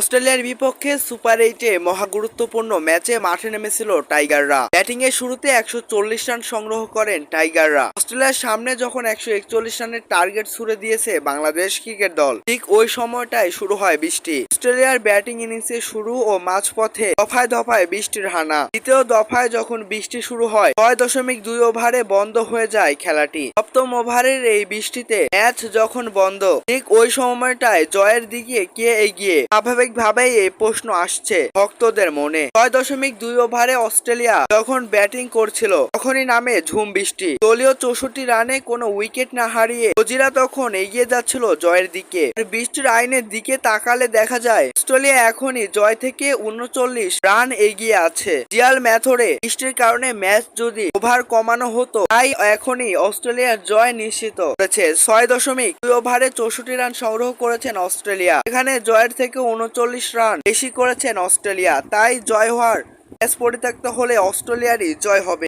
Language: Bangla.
অস্ট্রেলিয়ার বিপক্ষে সুপার এইটে মহা গুরুত্বপূর্ণ ম্যাচে মাঠে নেমেছিল টাইগাররা। ব্যাটিং এর শুরুতে একশো চল্লিশ রান সংগ্রহ করেন টাইগাররা। অস্ট্রেলিয়ার সামনে যখন একশো একচল্লিশ রানের টার্গেট ছুড়ে দিয়েছে বাংলাদেশ ক্রিকেট দল, ঠিক ওই সময়টাই শুরু হয় বৃষ্টি। অস্ট্রেলিয়ার ব্যাটিং ইনিংসের শুরু ও মাঝপথে দফায় দফায় বৃষ্টির হানা। দ্বিতীয় দফায় যখন বৃষ্টি শুরু হয়, ছয় দশমিক দুই ওভারে বন্ধ হয়ে যায় খেলাটি। সপ্তম ওভারের এই বৃষ্টিতে ম্যাচ যখন বন্ধ, ঠিক ওই সময়টায় জয়ের দিকে কে এগিয়ে? স্বাভাবিকভাবেই এই প্রশ্ন আসছে ভক্তদের মনে। ছয় দশমিক দুই ওভারে অস্ট্রেলিয়া যখন ব্যাটিং করছিল, তখনই নামে ঝুম বৃষ্টি। দলীয় চৌষট্টি রানে কোনো উইকেট না হারিয়ে নজিরা তখন এগিয়ে যাচ্ছিল জয়ের দিকে। বৃষ্টির আইনের দিকে তাকালে দেখা যায়, অস্ট্রেলিয়া এখনই জয় থেকে উনচল্লিশ রান এগিয়ে আছে। জিয়াল ম্যাথরে বৃষ্টির কারণে ম্যাচ যদি ওভার কমানো হতো, তাই এখনই অস্ট্রেলিয়ার জয় নিশ্চিত করেছে। ছয় দশমিক দুই ওভারে চৌষট্টি রান সংগ্রহ করেছেন অস্ট্রেলিয়া। এখানে জয়ের থেকে উনচল্লিশ রান। বেশি করেছেন অস্ট্রেলিয়া তাই জয় হওয়ার ম্যাচ পরিত্যক্ত হলে অস্ট্রেলিয়ারই জয় হবে।